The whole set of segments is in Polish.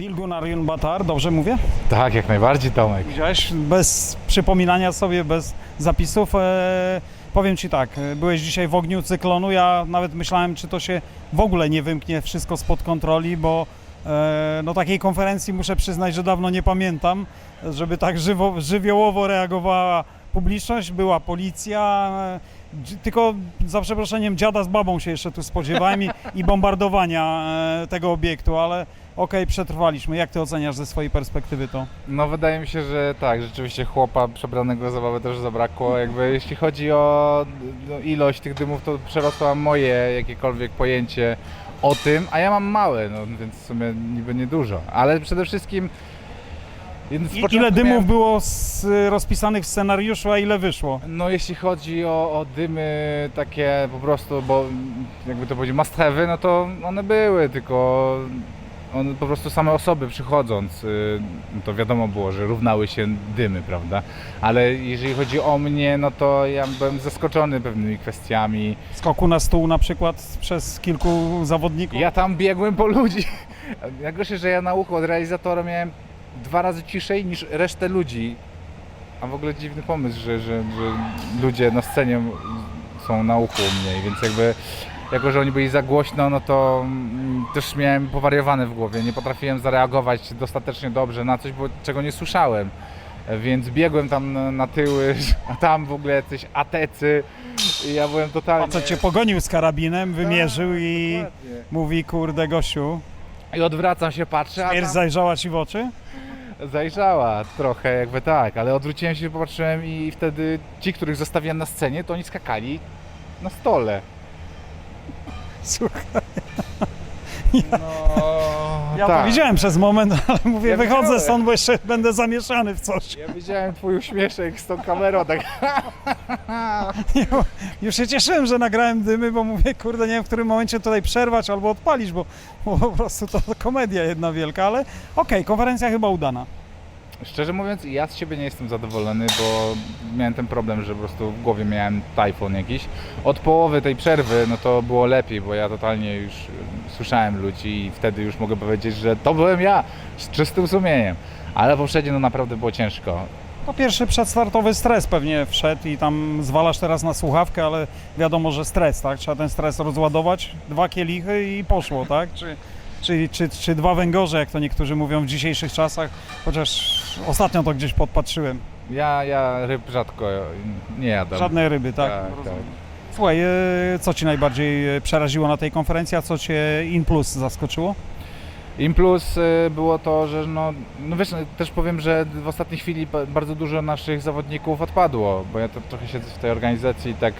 Bilgunariun Batar, dobrze mówię? Tak, jak najbardziej Tomek. Widziałeś, bez przypominania sobie, bez zapisów. E, powiem Ci tak, e, byłeś dzisiaj w ogniu cyklonu, ja nawet myślałem, czy to się w ogóle nie wymknie wszystko spod kontroli, bo e, no takiej konferencji muszę przyznać, że dawno nie pamiętam, żeby tak żywo, żywiołowo reagowała publiczność, była policja, e, tylko za przeproszeniem dziada z babą się jeszcze tu spodziewałem i, i bombardowania e, tego obiektu, ale okej, przetrwaliśmy. Jak Ty oceniasz ze swojej perspektywy to? No wydaje mi się, że tak, rzeczywiście chłopa przebranego za babę też zabrakło. Jakby jeśli chodzi o no, ilość tych dymów, to przerosła moje jakiekolwiek pojęcie o tym, a ja mam małe, no więc w sumie niby niedużo. Ale przede wszystkim... początku ile dymów miałem- było z, rozpisanych w scenariuszu, a ile wyszło? No jeśli chodzi o, o dymy takie po prostu, bo jakby to powiedzieć must have'y, no to one były, tylko one po prostu same osoby przychodząc, y, no to wiadomo było, że równały się dymy, prawda? Ale jeżeli chodzi o mnie, no to ja byłem zaskoczony pewnymi kwestiami. Skoku na stół na przykład przez kilku zawodników? Ja tam biegłem po ludzi. Najgorsze, że ja na uchu od realizatora miałem dwa razy ciszej niż resztę ludzi. A w ogóle dziwny pomysł, że, że, że ludzie na scenie są na uchu u mnie, więc jakby jako, że oni byli za głośno, no to mm, też miałem powariowane w głowie. Nie potrafiłem zareagować dostatecznie dobrze na coś, bo, czego nie słyszałem. Więc biegłem tam na, na tyły, a tam w ogóle jacyś atecy i ja byłem totalnie... Facet cię pogonił z karabinem, wymierzył Tak, i dokładnie. mówi, kurde gościu, I odwracam się, patrzę, a śmierć tam zajrzała ci w oczy? zajrzała trochę jakby tak, ale odwróciłem się, popatrzyłem i wtedy ci, których zostawiłem na scenie, to oni skakali na stole. Słuchaj, No, ja tak. to widziałem przez moment, ale mówię, Ja wychodzę widziałem. stąd, bo jeszcze będę zamieszany w coś. Ja widziałem twój uśmieszek z tą kamerą, tak Już się cieszyłem, że nagrałem dymy, bo mówię, kurde, nie wiem w którym momencie tutaj przerwać albo odpalić, bo, bo po prostu to komedia jedna wielka, ale okej, konferencja chyba udana. Szczerze mówiąc, ja z siebie nie jestem zadowolony, bo miałem ten problem, że po prostu w głowie miałem tajfun jakiś. Od połowy tej przerwy, no to było lepiej, bo ja totalnie już słyszałem ludzi i wtedy już mogę powiedzieć, że to byłem ja, z czystym sumieniem. Ale poprzednio no naprawdę było ciężko. To pierwszy przedstartowy stres pewnie wszedł i tam zwalasz teraz na słuchawkę, ale wiadomo, że stres, tak? Trzeba ten stres rozładować, dwa kielichy i poszło, tak? Czy, czy, czy, czy dwa węgorze, jak to niektórzy mówią w dzisiejszych czasach, chociaż ostatnio to gdzieś podpatrzyłem. Ja, ja ryb rzadko nie jadam. Żadnej ryby, tak? Tak, Rozumiem. tak. Słuchaj, e, co Ci najbardziej e, przeraziło na tej konferencji, a co Cię in plus zaskoczyło? Im plus y, było to, że no, no wiesz, też powiem, że w ostatniej chwili ba- bardzo dużo naszych zawodników odpadło, bo ja to trochę siedzę w tej organizacji i tak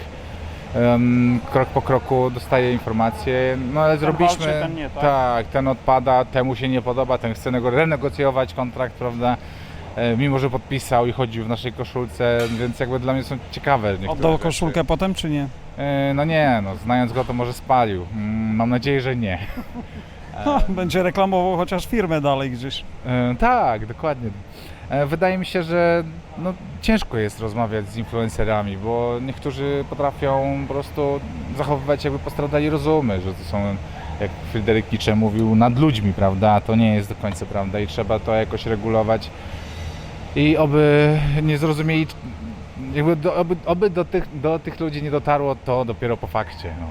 em, krok po kroku dostaję informacje, no ale zrobiliśmy, walczy, ten nie, tak? tak, ten odpada, temu się nie podoba, ten chce nego- renegocjować kontrakt, prawda, e, mimo że podpisał i chodził w naszej koszulce, więc jakby dla mnie są ciekawe niektóre Oddał rzeczy. koszulkę potem, czy nie? E, No nie, no znając go to może spalił, Mm, mam nadzieję, że nie. No, będzie reklamował chociaż firmę dalej gdzieś. E, tak, dokładnie. E, wydaje mi się, że no, ciężko jest rozmawiać z influencerami, bo niektórzy potrafią po prostu zachowywać jakby postradali rozumy, że to są, jak Fryderyk Nietzsche mówił, nad ludźmi, prawda? A to nie jest do końca prawda i trzeba to jakoś regulować. I oby nie zrozumieli, jakby do, oby, oby do, tych, do tych ludzi nie dotarło to dopiero po fakcie. No.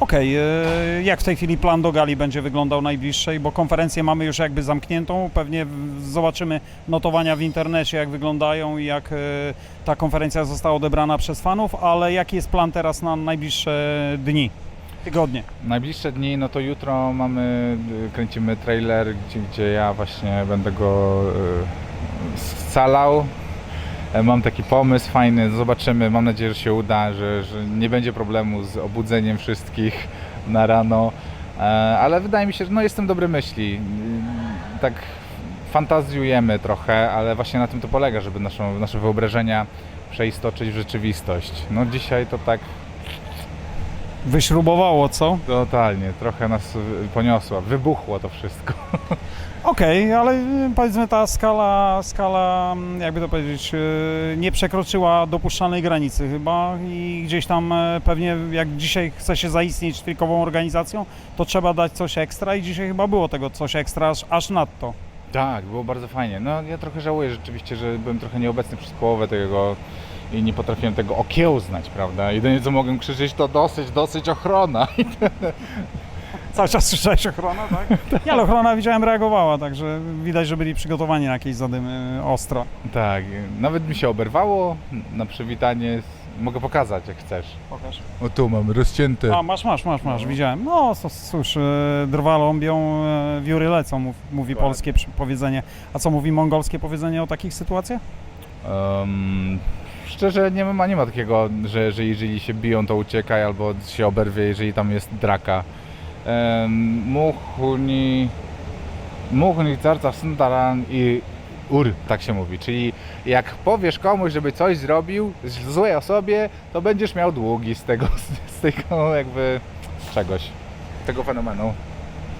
Okej, e, jak w tej chwili plan do gali będzie wyglądał najbliższej, bo konferencję mamy już jakby zamkniętą, pewnie zobaczymy notowania w internecie, jak wyglądają i jak e, ta konferencja została odebrana przez fanów, ale jaki jest plan teraz na najbliższe dni, tygodnie? Najbliższe dni, no to jutro mamy, y, kręcimy trailer, gdzie, gdzie ja właśnie będę go scalał. E, Mam taki pomysł fajny, zobaczymy, mam nadzieję, że się uda, że, że nie będzie problemu z obudzeniem wszystkich na rano, E, ale wydaje mi się, że no jestem dobry myśli. Y, Tak fantazjujemy trochę, ale właśnie na tym to polega, żeby naszą, nasze wyobrażenia przeistoczyć w rzeczywistość. No dzisiaj to tak Wyśrubowało, co? Totalnie, trochę nas poniosła, wybuchło to wszystko. Okej, ale y, powiedzmy ta skala, skala, mm, jakby to powiedzieć, y, nie przekroczyła dopuszczalnej granicy chyba i gdzieś tam e, pewnie jak dzisiaj chce się zaistnieć trójkową organizacją, to trzeba dać coś ekstra i dzisiaj chyba było tego coś ekstra aż, aż nadto. Tak, było bardzo fajnie. No ja trochę żałuję rzeczywiście, że byłem trochę nieobecny przez połowę tego i nie potrafiłem tego okiełznać, prawda? Jedynie co mogłem krzyczeć to dosyć, dosyć ochrona. Cały czas słyszałeś ochrona, tak? Nie, ale ochrona widziałem reagowała, także widać, że byli przygotowani na jakieś zadymy ostro. Tak, nawet mi się oberwało na przywitanie. Mogę pokazać jak chcesz. Pokaż. O tu mam rozcięte. A, masz, masz, masz, masz, widziałem. No, cóż, e, drwa ląbią, e, wióry lecą, mów, mówi Tak. polskie powiedzenie. A co mówi mongolskie powiedzenie o takich sytuacjach? Um, szczerze nie ma, nie ma takiego, że, że jeżeli się biją to uciekaj albo się oberwie, jeżeli tam jest draka. Muchni Muchni carca sundaran i ur, tak się mówi. Czyli jak powiesz komuś, żeby coś zrobił złej osobie, to będziesz miał długi z tego, z tego jakby czegoś, tego fenomenu.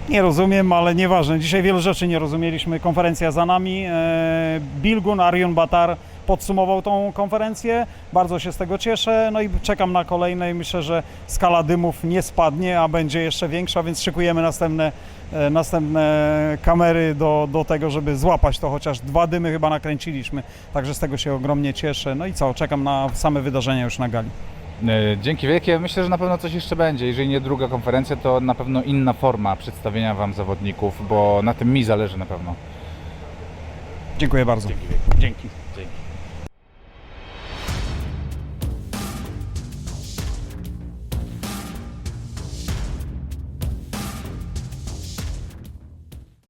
Nie rozumiem, ale nieważne. Dzisiaj wielu rzeczy nie rozumieliśmy. Konferencja za nami. E, Bilgun Arjun Batar podsumował tą konferencję. Bardzo się z tego cieszę. No i czekam na kolejne i myślę, że skala dymów nie spadnie, a będzie jeszcze większa, więc szykujemy następne, e, następne kamery do, do tego, żeby złapać to. Chociaż dwa dymy chyba nakręciliśmy, także z tego się ogromnie cieszę. No i co, czekam na same wydarzenia już na gali. E, Dzięki wielkie. Myślę, że na pewno coś jeszcze będzie. Jeżeli nie druga konferencja, to na pewno inna forma przedstawienia Wam zawodników, bo na tym mi zależy na pewno. Dziękuję bardzo. Dzięki wielkie. Dzięki. Dzięki.